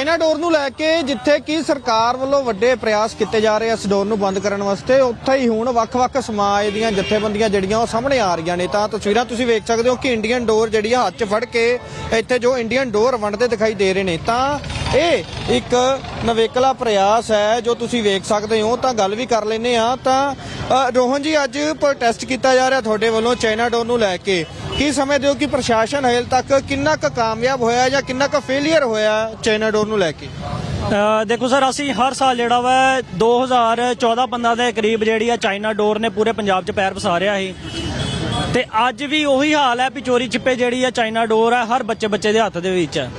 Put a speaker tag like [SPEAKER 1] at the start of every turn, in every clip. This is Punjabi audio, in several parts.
[SPEAKER 1] ਚਾਈਨਾ ਡੋਰ ਨੂੰ ਲੈ ਕੇ ਜਿੱਥੇ ਕਿ ਸਰਕਾਰ ਵੱਲੋਂ ਵੱਡੇ ਪ੍ਰਯਾਸ ਕੀਤੇ ਜਾ ਰਹੇ ਇਸ ਡੋਰ ਨੂੰ ਬੰਦ ਕਰਨ ਵਾਸਤੇ, ਉੱਥੇ ਹੀ ਹੁਣ ਵੱਖ-ਵੱਖ ਸਮਾਜ ਦੀਆਂ ਜਥੇਬੰਦੀਆਂ ਜਿਹੜੀਆਂ ਉਹ ਸਾਹਮਣੇ ਆ ਰਹੀਆਂ ਨੇ। ਤਾਂ ਤਸਵੀਰਾਂ ਤੁਸੀਂ ਵੇਖ ਸਕਦੇ ਹੋ ਕਿ ਇੰਡੀਅਨ ਡੋਰ ਜਿਹੜੀ ਆ ਹੱਥ 'ਚ ਫੜ ਕੇ ਇੱਥੇ ਜੋ ਇੰਡੀਅਨ ਡੋਰ ਵੰਡਦੇ ਦਿਖਾਈ ਦੇ ਰਹੇ ਨੇ। ਤਾਂ ਇਹ ਇੱਕ ਨਵੇਕਲਾ ਪ੍ਰਯਾਸ ਹੈ ਜੋ ਤੁਸੀਂ ਵੇਖ ਸਕਦੇ ਹੋ। ਤਾਂ ਗੱਲ ਵੀ ਕਰ ਲੈਨੇ ਆ ਤਾਂ ਰੋਹਨ ਜੀ, ਅੱਜ ਪ੍ਰੋਟੈਸਟ ਕੀਤਾ ਜਾ ਰਿਹਾ ਤੁਹਾਡੇ ਵੱਲੋਂ ਚਾਈਨਾ ਡੋਰ ਨੂੰ ਲੈ ਕੇ। ਕੀ ਸਮਝਦੇ ਹੋ ਕਿ ਪ੍ਰਸ਼ਾਸਨ ਹੇਲ ਤੱਕ ਕਿੰਨਾ ਕੁ ਕਾਮਯਾਬ ਹੋਇਆ ਜਾਂ ਕਿੰਨਾ ਕੁ ਫੇਲਿਅਰ ਹੋਇਆ ਚਾਈਨਾ ਡੋਰ ਨੂੰ ਲੈ ਕੇ?
[SPEAKER 2] ਦੇਖੋ ਸਰ, ਅਸੀਂ ਹਰ ਸਾਲ ਜਿਹੜਾ ਵਾ 2014-15 ਦੇ ਕਰੀਬ ਜਿਹੜੀ ਆ ਚਾਈਨਾ ਡੋਰ ਨੇ ਪੂਰੇ ਪੰਜਾਬ 'ਚ ਪੈਰ ਪਸਾਰਿਆ ਸੀ। ਤੇ ਅੱਜ ਵੀ ਉਹੀ ਹਾਲ ਹੈ ਵੀ ਚੋਰੀ ਛਿਪੇ ਜਿਹੜੀ ਆ ਚਾਈਨਾ ਡੋਰ ਹੈ ਹਰ ਬੱਚੇ ਬੱਚੇ ਦੇ ਹੱਥ ਦੇ ਵਿੱਚ ਹੈ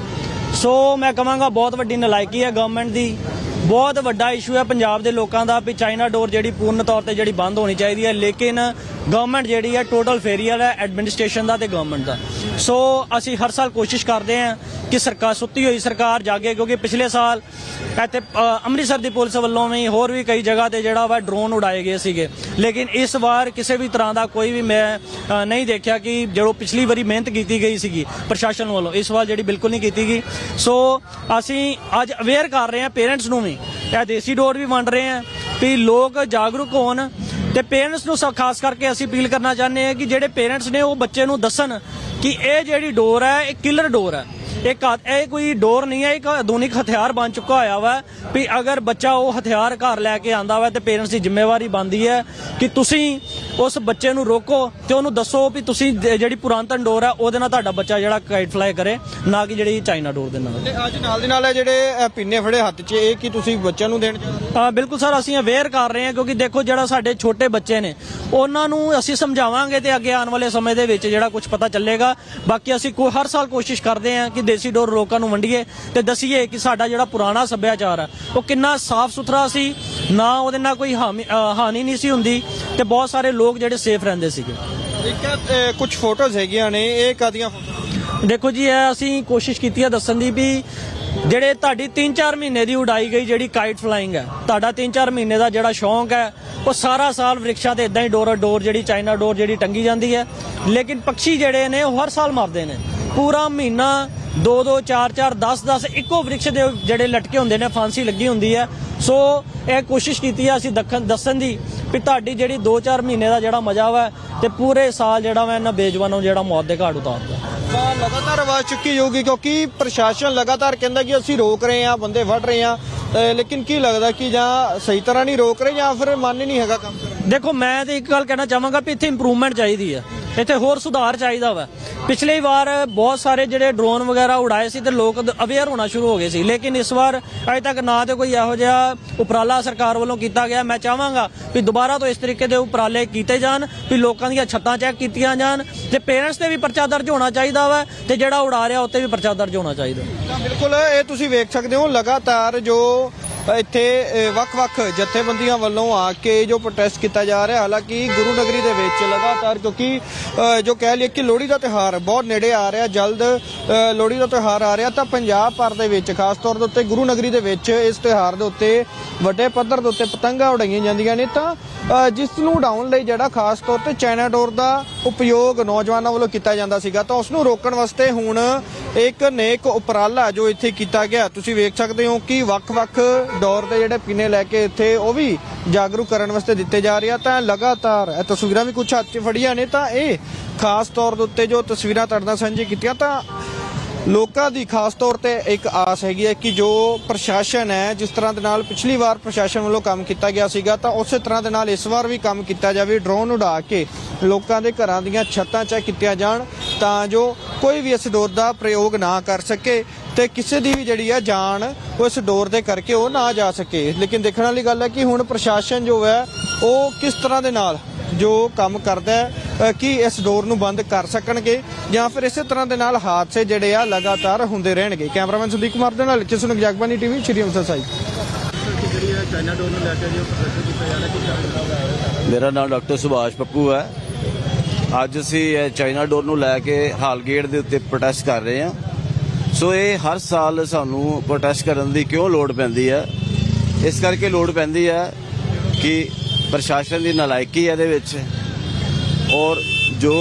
[SPEAKER 2] ਸੋ ਮੈਂ ਕਹਾਂਗਾ ਬਹੁਤ ਵੱਡੀ ਨਲਾਇਕੀ ਹੈ ਗਵਰਨਮੈਂਟ ਦੀ। ਬਹੁਤ ਵੱਡਾ ਇਸ਼ੂ ਹੈ ਪੰਜਾਬ ਦੇ ਲੋਕਾਂ ਦਾ ਵੀ ਚਾਈਨਾ ਡੋਰ ਜਿਹੜੀ ਪੂਰਨ ਤੌਰ ਤੇ ਜਿਹੜੀ ਬੰਦ ਹੋਣੀ ਚਾਹੀਦੀ ਹੈ, ਲੇਕਿਨ ਗਵਰਨਮੈਂਟ ਜਿਹੜੀ ਹੈ ਟੋਟਲ ਫੇਰੀਅਰ ਹੈ ਐਡਮਿਨਿਸਟ੍ਰੇਸ਼ਨ ਦਾ ਤੇ ਗਵਰਨਮੈਂਟ ਦਾ। ਸੋ ਅਸੀਂ ਹਰ ਸਾਲ ਕੋਸ਼ਿਸ਼ ਕਰਦੇ ਹਾਂ ਕਿ ਸਰਕਾਰ, ਸੁੱਤੀ ਹੋਈ ਸਰਕਾਰ ਜਾਗੇ, ਕਿਉਂਕਿ ਪਿਛਲੇ ਸਾਲ ਇੱਥੇ ਅੰਮ੍ਰਿਤਸਰ ਦੀ ਪੁਲਿਸ ਵੱਲੋਂ ਵੀ ਹੋਰ ਵੀ ਕਈ ਜਗ੍ਹਾ ਤੇ ਜਿਹੜਾ ਵਾ ਡਰੋਨ ਉਡਾਏ ਗਏ ਸੀਗੇ। ਲੇਕਿਨ ਇਸ ਵਾਰ ਕਿਸੇ ਵੀ ਤਰ੍ਹਾਂ ਦਾ ਕੋਈ ਵੀ ਮੈਂ ਨਹੀਂ ਦੇਖਿਆ ਕਿ ਜਿਹੜੋ ਪਿਛਲੀ ਵਾਰੀ ਮਿਹਨਤ ਕੀਤੀ ਗਈ ਸੀਗੀ ਪ੍ਰਸ਼ਾਸਨ ਵੱਲੋਂ, ਇਸ ਵਾਰ ਜਿਹੜੀ ਬਿਲਕੁਲ ਨਹੀਂ ਕੀਤੀ ਗਈ। ਸੋ ਅਸੀਂ ਅੱਜ ਅਵੇਅਰ ਕਰ ਰਹੇ ਹਾਂ ਪੇਰੈਂਟਸ ਨੂੰ ਵੀ ਇਹ ਦੇਸੀ ਡੋਰ ਵੀ ਵੰਡ ਰਹੇ ਹਾਂ ਵੀ ਲੋਕ ਜਾਗਰੂਕ ਹੋਣ ਤੇ ਪੇਰੈਂਟਸ ਨੂੰ ਸਭ ਖਾਸ ਕਰਕੇ ਅਸੀਂ ਅਪੀਲ ਕਰਨਾ ਚਾਹੁੰਦੇ ਹਾਂ ਕਿ ਜਿਹੜੇ ਪੇਰੈਂਟਸ ਨੇ ਉਹ ਬੱਚੇ ਨੂੰ ਦੱਸਣ ਕਿ ਇਹ ਜਿਹੜੀ ਡੋਰ ਹੈ, ਇਹ ਕਿਲਰ ਡੋਰ ਹੈ। ਇੱਕ ਹੱਥ- ਇਹ ਕੋਈ ਡੋਰ ਨਹੀਂ ਹੈ ਇੱਕ ਆਧੁਨਿਕ ਹਥਿਆਰ ਬਣ ਚੁੱਕਾ ਹੋਇਆ ਵਾ ਵੀ ਅਗਰ ਬੱਚਾ ਉਹ ਹਥਿਆਰ ਘਰ ਲੈ ਕੇ ਆਂਦਾ ਵਾ ਤੇ ਪੇਰੈਂਟਸ ਦੀ ਜ਼ਿੰਮੇਵਾਰੀ ਬਣਦੀ ਹੈ ਕਿ ਤੁਸੀਂ ਉਸ ਬੱਚੇ ਨੂੰ ਰੋਕੋ ਤੇ ਉਹਨੂੰ ਦੱਸੋ ਵੀ ਤੁਸੀਂ ਜ- ਜਿਹੜੀ ਪੁਰਾਤਨ ਡੋਰ ਹੈ ਉਹਦੇ ਨਾਲ ਤੁਹਾਡਾ ਬੱਚਾ ਜਿਹੜਾ ਕਾਈਟ ਫਲਾਈ ਕਰੇ ਨਾ ਕਿ ਜਿਹੜੀ ਚਾਈਨਾ ਡੋਰ ਦੇ ਨਾਲ
[SPEAKER 1] ਤੇ ਅੱਜ ਨਾਲ ਦੀ ਨਾਲ ਇਹ ਜਿਹੜੇ ਅ, ਪਿੰਨੇ ਫੜੇ ਹੱਥ 'ਚ ਇਹ ਕੀ ਤੁਸੀਂ ਬੱਚਿਆਂ ਨੂੰ ਦੇਣ ਚਾਹੁੰਦੇ ਹੋ?
[SPEAKER 2] ਬਿਲਕੁਲ ਸਰ ਅਸੀਂ ਅਵੇਅਰ ਕਰ ਰਹੇ ਹਾਂ ਕਿਉਂਕਿ ਦੇਖੋ ਜਿਹੜਾ ਸਾਡੇ ਛੋਟੇ ਬੱਚੇ ਨੇ ਉਹਨਾਂ ਨੂੰ ਅਸੀਂ ਸਮਝਾਵਾਂਗੇ ਤੇ ਅੱਗੇ ਆਉਣ ਵਾਲੇ ਸਮੇਂ ਦੇ ਵਿੱਚ ਜਿਹੜਾ ਕੁਝ ਪਤਾ ਚੱਲੇਗਾ ਬਾਕੀ ਅਸੀਂ ਕੋ ਹਰ ਸਾਲ ਕੋਸ਼ਿਸ਼ ਕਰਦੇ ਹਾਂ ਕਿ ਦੇਸੀ ਡੋਰ ਲੋਕਾਂ ਨੂੰ ਵੰਡੀਏ ਤੇ ਦਸੀਏ ਕਿ ਸਾਡਾ ਜਿਹੜਾ ਪੁਰਾਣਾ ਸੱਭਿਆਚਾਰ ਹੈ ਉਹ ਕਿੰਨਾ ਸਾਫ਼ ਸੁਥਰਾ ਸੀ ਨਾ ਉਹਦੇ ਨਾਲ ਕੋਈ ਹਾਨੀ ਨਹੀਂ ਸੀ ਹੁੰਦੀ ਤੇ ਬਹੁਤ ਸਾਰੇ ਲੋਕ ਜਿਹੜੇ ਸੇਫ ਰਹਿੰਦੇ ਸੀਗੇ।
[SPEAKER 1] ਇੱਕ ਕੁਝ ਫੋਟੋਜ਼ ਹੈਗੀਆਂ ਨੇ ਇਹ ਕਾਦੀਆਂ
[SPEAKER 2] ਦੇਖੋ ਜੀ ਇਹ ਅਸੀਂ ਕੋਸ਼ਿਸ਼ ਕੀਤੀ ਹੈ ਦੱਸਣ ਦੀ ਵੀ ਜਿਹੜੇ ਤੁਹਾਡੀ 3-4 ਮਹੀਨੇ ਦੀ ਉਡਾਈ ਗਈ ਜਿਹੜੀ ਕਾਈਟ ਫਲਾਈਂਗ ਹੈ ਤੁਹਾਡਾ 3-4 ਮਹੀਨੇ ਦਾ ਜਿਹੜਾ ਸ਼ੌਂਕ ਹੈ ਉਹ ਸਾਰਾ ਸਾਲ ਵ੍ਰਿਕਸ਼ਾਂ ਤੇ ਇਦਾਂ ਹੀ ਡੋਰ ਡੋਰ ਜਿਹੜੀ ਚਾਈਨਾ ਡੋਰ ਜਿਹੜੀ ਟੰਗੀ ਜਾਂਦੀ ਹੈ। ਲੇਕਿਨ ਪੰਛੀ ਜਿਹੜੇ ਨੇ ਉਹ ਹਰ ਸਾਲ ਮਰਦੇ ਨੇ। ਪੂਰਾ ਮਹੀਨਾ 2-2 4-4 10-10 ਇੱਕੋ ਵ੍ਰਿਕਸ਼ ਦੇ ਜਿਹੜੇ ਲਟਕੇ ਹੁੰਦੇ ਨੇ ਫਾਂਸੀ ਲੱਗੀ ਹੁੰਦੀ ਹੈ। ਸੋ ਇਹ ਕੋਸ਼ਿਸ਼ ਕੀਤੀ ਹੈ ਅਸੀਂ ਦੱਖਣ ਦੱਸਣ ਦੀ ਵੀ ਤੁਹਾਡੀ ਜਿਹੜੀ 2-4 ਮਹੀਨੇ ਦਾ ਜਿਹੜਾ ਮਜ਼ਾ ਵਾ ਤੇ ਪੂਰੇ ਸਾਲ ਜਿਹੜਾ ਵਾ ਇਹਨਾਂ ਬੇਜਵਾਨਾਂ ਨੂੰ ਜਿਹੜਾ ਮੌਤ ਦੇ ਘਾਟ ਉਤਾਰਦਾ।
[SPEAKER 1] ਤਾਂ ਲਗਾਤਾਰ ਆਵਾਜ਼ ਚੁੱਕੀ ਜਾਊਗੀ ਕਿਉਂਕਿ ਪ੍ਰਸ਼ਾਸਨ ਲਗਾਤਾਰ ਕਹਿੰਦਾ ਕਿ ਅਸੀਂ ਰੋਕ ਰਹੇ ਹਾਂ ਬੰਦੇ ਫੜ ਰਹੇ ਅ, ਲੇਕਿਨ ਕੀ ਲੱਗਦਾ ਕਿ ਜਾਂ ਸਹੀ ਤਰ੍ਹਾਂ ਨਹੀਂ ਰੋਕ ਰਹੇ ਜਾਂ ਫਿਰ ਮਨ ਹੀ ਨਹੀਂ ਹੈਗਾ ਕੰਮ ਕਰਨ?
[SPEAKER 2] ਦੇਖੋ ਮੈਂ ਤੇ ਇੱਕ ਗੱਲ ਕਹਿਣਾ ਚਾਹਾਂਗਾ ਵੀ ਇੱਥੇ ਇੰਪਰੂਵਮੈਂਟ ਚਾਹੀਦੀ ਹੈ। ਇੱਥੇ ਹੋਰ ਸੁਧਾਰ ਚਾਹੀਦਾ ਵਾ। ਪਿਛਲੀ ਵਾਰ ਬਹੁਤ ਸਾਰੇ ਜਿਹੜੇ ਡਰੋਨ ਵਗੈਰਾ ਉਡਾਏ ਸੀ ਤੇ ਲੋਕ ਅਵੇਅਰ ਹੋਣਾ ਸ਼ੁਰੂ ਹੋ ਗਏ ਸੀ। ਲੇਕਿਨ ਇਸ ਵਾਰ ਅਜੇ ਤੱਕ ਨਾ ਤੇ ਕੋਈ ਇਹੋ ਜਿਹਾ ਉਪਰਾਲਾ ਸਰਕਾਰ ਵੱਲੋਂ ਕੀਤਾ ਗਿਆ। ਮੈਂ ਚਾਹਾਂਗਾ ਵੀ ਦੁਬਾਰਾ ਤੋਂ ਇਸ ਤਰੀਕੇ ਦੇ ਉਪਰਾਲੇ ਕੀਤੇ ਜਾਣ, ਵੀ ਲੋਕਾਂ ਦੀਆਂ ਛੱਤਾਂ ਚੈੱਕ ਕੀਤੀਆਂ ਜਾਣ ਤੇ ਪੇਰੈਂਟਸ ਤੇ ਵੀ ਪਰਚਾ ਦਰਜ ਹੋਣਾ ਚਾਹੀਦਾ ਵਾ ਤੇ ਜਿਹੜਾ ਉਡਾ ਰਿਹਾ ਉੱਤੇ ਵੀ ਪਰਚਾ ਦਰਜ ਹੋਣਾ ਚਾਹੀਦਾ।
[SPEAKER 1] ਬਿਲਕੁਲ, ਇਹ ਤੁਸੀਂ ਵੇਖ ਸਕਦੇ ਹੋ। ਲਗਾਤਾਰ ਜੋ ਇੱਥੇ ਵੱਖ-ਵੱਖ ਜਥੇਬੰਦੀਆਂ ਵੱਲੋਂ ਆ ਕੇ ਜੋ ਪ੍ਰੋਟੈਸਟ ਕੀਤਾ ਜਾ ਰਿਹਾ, ਹਾਲਾਂਕਿ ਗੁਰੂ ਨਗਰੀ ਦੇ ਵਿੱਚ ਲਗਾਤਾਰ ਕਿਉਂਕਿ ਜੋ ਕਹਿ ਲਈਏ ਕਿ ਲੋਹੜੀ ਦਾ ਤਿਉਹਾਰ ਬਹੁਤ ਨੇੜੇ ਆ ਰਿਹਾ, ਜਲਦ ਲੋਹੜੀ ਦਾ ਤਿਉਹਾਰ ਆ ਰਿਹਾ, ਤਾਂ ਪੰਜਾਬ ਭਰ ਦੇ ਵਿੱਚ, ਖਾਸ ਤੌਰ ਦੇ ਉੱਤੇ ਗੁਰੂ ਨਗਰੀ ਦੇ ਵਿੱਚ ਇਸ ਤਿਉਹਾਰ ਦੇ ਉੱਤੇ ਵੱਡੇ ਪੱਧਰ ਦੇ ਉੱਤੇ ਪਤੰਗਾਂ ਉਡਾਈਆਂ ਜਾਂਦੀਆਂ ਨੇ, ਤਾਂ ਜਿਸ ਨੂੰ ਉਡਾਉਣ ਲਈ ਜਿਹੜਾ ਖਾਸ ਤੌਰ ਤੇ ਚਾਈਨਾ ਡੋਰ ਦਾ ਉਪਯੋਗ ਨੌਜਵਾਨਾਂ ਵੱਲੋਂ ਕੀਤਾ ਜਾਂਦਾ ਸੀਗਾ, ਤਾਂ ਉਸ ਨੂੰ ਰੋਕਣ ਵਾਸਤੇ ਹੁਣ ਇੱਕ ਨੇਕ ਉਪਰਾਲਾ ਜੋ ਇੱਥੇ ਕੀਤਾ ਗਿਆ। ਤੁਸੀਂ ਵੇਖ ਸਕਦੇ ਹੋ ਕਿ ਵੱਖ-ਵੱਖ ਡੋਰ ਦੇ ਜਿਹੜੇ ਪੀਨੇ ਲੈ ਕੇ ਇੱਥੇ ਉਹ ਵੀ ਜਾਗਰੂਕ ਕਰਨ ਵਾਸਤੇ ਦਿੱਤੇ ਜਾ ਰਹੇ ਆ। ਤਾਂ ਲਗਾਤਾਰ ਇਹ ਤਸਵੀਰਾਂ ਵੀ ਕੁਝ ਹੱਥ 'ਚ ਫੜੀਆਂ ਨੇ, ਤਾਂ ਇਹ ਖਾਸ ਤੌਰ ਦੇ ਉੱਤੇ ਜੋ ਤਸਵੀਰਾਂ ਤੁਹਾਡੇ ਨਾਲ ਸਾਂਝੀ ਕੀਤੀਆਂ, ਤਾਂ ਲੋਕਾਂ ਦੀ ਖਾਸ ਤੌਰ ਤੇ ਇੱਕ ਆਸ ਹੈਗੀ ਹੈ ਕਿ ਜੋ ਪ੍ਰਸ਼ਾਸਨ ਹੈ, ਜਿਸ ਤਰ੍ਹਾਂ ਦੇ ਨਾਲ ਪਿਛਲੀ ਵਾਰ ਪ੍ਰਸ਼ਾਸਨ ਵੱਲੋਂ ਕੰਮ ਕੀਤਾ ਗਿਆ ਸੀਗਾ, ਤਾਂ ਉਸੇ ਤਰ੍ਹਾਂ ਦੇ ਨਾਲ ਇਸ ਵਾਰ ਵੀ ਕੰਮ ਕੀਤਾ ਜਾਵੇ ਡਰੋਨ ਉਡਾ ਕੇ ਲੋਕਾਂ ਦੇ ਘਰਾਂ ਦੀਆਂ ਛੱਤਾਂ ਚੈੱਕ ਕੀਤੀਆਂ ਜਾਣ, ਤਾਂ ਜੋ ਕੋਈ ਵੀ ਇਸ ਡੋਰ ਦਾ ਪ੍ਰਯੋਗ ਨਾ ਕਰ ਸਕੇ ਤੇ ਕਿਸੇ ਦੀ ਵੀ ਜਿਹੜੀ ਆ ਜਾਨ ਉਸ ਡੋਰ ਦੇ ਕਰਕੇ ਉਹ ਨਾ ਜਾ ਸਕੇ। ਲੇਕਿਨ ਦੇਖਣ ਵਾਲੀ ਗੱਲ ਹੈ ਕਿ ਹੁਣ ਪ੍ਰਸ਼ਾਸਨ ਜੋ ਹੈ, ਉਹ ਕਿਸ ਤਰ੍ਹਾਂ ਦੇ ਨਾਲ ਜੋ ਕੰਮ ਕਰਦਾ ਹੈ ਕਿ ਇਸ ਡੋਰ ਨੂੰ ਬੰਦ ਕਰ ਸਕਣਗੇ ਜਾਂ ਫਿਰ ਇਸੇ ਤਰ੍ਹਾਂ ਦੇ ਨਾਲ ਹਾਦਸੇ ਜਿਹੜੇ ਆ ਲਗਾਤਾਰ ਹੁੰਦੇ ਰਹਿਣਗੇ? ਕੈਮਰਾਮੈਨ ਸੁਦੀਪ ਕੁਮਾਰ ਦੇ ਨਾਲ ਚਿਸਨ ਜਗਬਾਨੀ ਟੀਵੀ, ਸ਼੍ਰੀ ਅੰਮ੍ਰਿਤਸਰ ਸਾਹਿਬ।
[SPEAKER 3] ਮੇਰਾ ਨਾਮ ਡਾਕਟਰ ਸੁਭਾਸ਼ ਪੱਪੂ ਹੈ। ਅੱਜ ਅਸੀਂ ਇਹ ਚਾਈਨਾ ਡੋਰ ਨੂੰ ਲੈ ਕੇ ਹਾਲ ਗੇਟ ਦੇ ਉੱਤੇ ਪ੍ਰੋਟੈਸਟ ਕਰ ਰਹੇ ਹਾਂ। ਸੋ ਇਹ ਹਰ ਸਾਲ ਸਾਨੂੰ ਪ੍ਰੋਟੈਸਟ ਕਰਨ ਦੀ ਕਿਉਂ ਲੋੜ ਪੈਂਦੀ ਹੈ? ਇਸ ਕਰਕੇ ਲੋੜ ਪੈਂਦੀ ਹੈ ਕਿ ਪ੍ਰਸ਼ਾਸਨ ਦੀ ਨਲਾਇਕੀ ਇਹਦੇ ਵਿੱਚ ਔਰ ਜੋ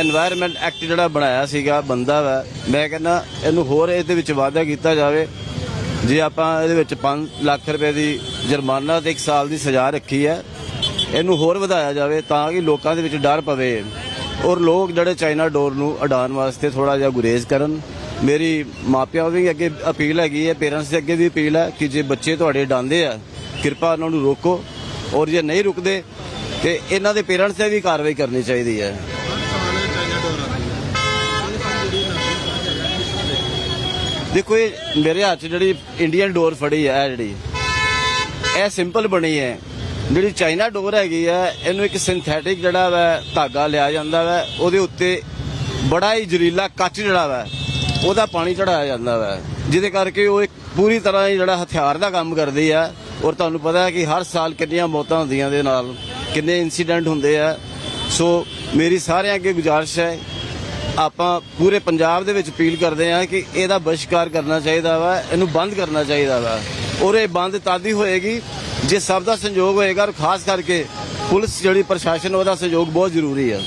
[SPEAKER 3] এনवायरमेंट ਐਕਟ ਜਿਹੜਾ ਬਣਾਇਆ ਸੀਗਾ, ਬੰਦਾ ਵਾ, ਮੈਂ ਕਹਿੰਦਾ ਇਹਨੂੰ ਹੋਰ ਇਹਦੇ ਵਿੱਚ ਵਾਅਦਾ ਕੀਤਾ ਜਾਵੇ। ਜੇ ਆਪਾਂ ਇਹਦੇ ਵਿੱਚ 5 ਲੱਖ ਰੁਪਏ ਦੀ ਜੁਰਮਾਨਾ ਤੇ 1 ਸਾਲ ਦੀ ਸਜ਼ਾ ਰੱਖੀ ਹੈ, ਇਹਨੂੰ ਹੋਰ ਵਧਾਇਆ ਜਾਵੇ ਤਾਂ ਕਿ ਲੋਕਾਂ ਦੇ ਵਿੱਚ ਡਰ ਪਵੇ। ਔਰ ਲੋਕ ਜਿਹੜੇ ਚਾਈਨਾ ਡੋਰ ਨੂੰ ਅਡਾਨ ਵਾਸਤੇ ਥੋੜਾ ਜਿਹਾ ਗੁਰੇਜ਼ ਕਰਨ। ਮੇਰੀ ਮਾਪਿਆਂ ਵੀ ਅੱਗੇ ਅਪੀਲ ਹੈਗੀ ਹੈ, ਪੇਰੈਂਟਸ ਦੇ ਅੱਗੇ ਵੀ ਅਪੀਲ ਹੈ ਕਿ ਜੇ ਬੱਚੇ ਤੁਹਾਡੇ ਡਾਂਦੇ ਆ, ਕਿਰਪਾ ਉਹਨਾਂ ਨੂੰ ਰੋਕੋ। ਔਰ ਜੇ ਨਹੀਂ ਰੁਕਦੇ ਤੇ ਇਹਨਾਂ ਦੇ ਪੇਰੈਂਟਸ ਤੇ ਵੀ ਕਾਰਵਾਈ ਕਰਨੀ ਚਾਹੀਦੀ ਹੈ। ਦੇਖੋ, ਇਹ ਮੇਰੇ ਹੱਥ 'ਚ ਜਿਹੜੀ ਇੰਡੀਅਨ ਡੋਰ ਫੜੀ ਹੈ ਜਿਹੜੀ, ਇਹ ਸਿੰਪਲ ਬਣੀ ਹੈ। ਜਿਹੜੀ ਚਾਈਨਾ ਡੋਰ ਹੈਗੀ ਹੈ, ਇਹਨੂੰ ਇੱਕ ਸਿੰਥੈਟਿਕ ਜਿਹੜਾ ਵਾ, ਧਾਗਾ ਲਿਆ ਜਾਂਦਾ ਵਾ, ਉਹਦੇ ਉੱਤੇ ਬੜਾ ਹੀ ਜ਼ਰੀਲਾ ਕੱਚ ਜਿਹੜਾ ਵਾ, ਉਹਦਾ ਪਾਣੀ ਚੜਾਇਆ ਜਾਂਦਾ ਵਾ। ਜਿਹਦੇ ਕਰਕੇ ਉਹ ਇੱਕ ਪੂਰੀ ਤਰ੍ਹਾਂ ਹੀ ਜਿਹੜਾ ਹਥਿਆਰ ਦਾ ਕੰਮ ਕਰਦੀ ਹੈ। ਔਰ ਤੁਹਾਨੂੰ ਪਤਾ ਹੈ ਕਿ ਹਰ ਸਾਲ ਕਿੰਨੀਆਂ ਮੌਤਾਂ ਹੁੰਦੀਆਂ ਦੇ ਨਾਲ। ਕਿੰਨੇ ਇਨਸੀਡੈਂਟ ਹੁੰਦੇ ਆ। ਸੋ ਮੇਰੀ ਸਾਰਿਆਂ ਅੱਗੇ ਗੁਜ਼ਾਰਿਸ਼ ਹੈ, ਆਪਾਂ ਪੂਰੇ ਪੰਜਾਬ ਦੇ ਵਿੱਚ ਅਪੀਲ ਕਰਦੇ ਹਾਂ ਕਿ ਇਹਦਾ ਬਹਿਸ਼ਕਾਰ ਕਰਨਾ ਚਾਹੀਦਾ ਵਾ, ਇਹਨੂੰ ਬੰਦ ਕਰਨਾ ਚਾਹੀਦਾ ਵਾ। ਔਰ ਇਹ ਬੰਦ ਤਾਦੀ ਹੋਏਗੀ ਜੇ ਸਭ ਦਾ ਸੰਯੋਗ ਹੋਏਗਾ ਔਰ ਖਾਸ ਕਰਕੇ ਪੁਲਿਸ ਜਿਹੜੀ ਪ੍ਰਸ਼ਾਸਨ ਉਹਦਾ ਸਹਿਯੋਗ ਬਹੁਤ ਜ਼ਰੂਰੀ ਹੈ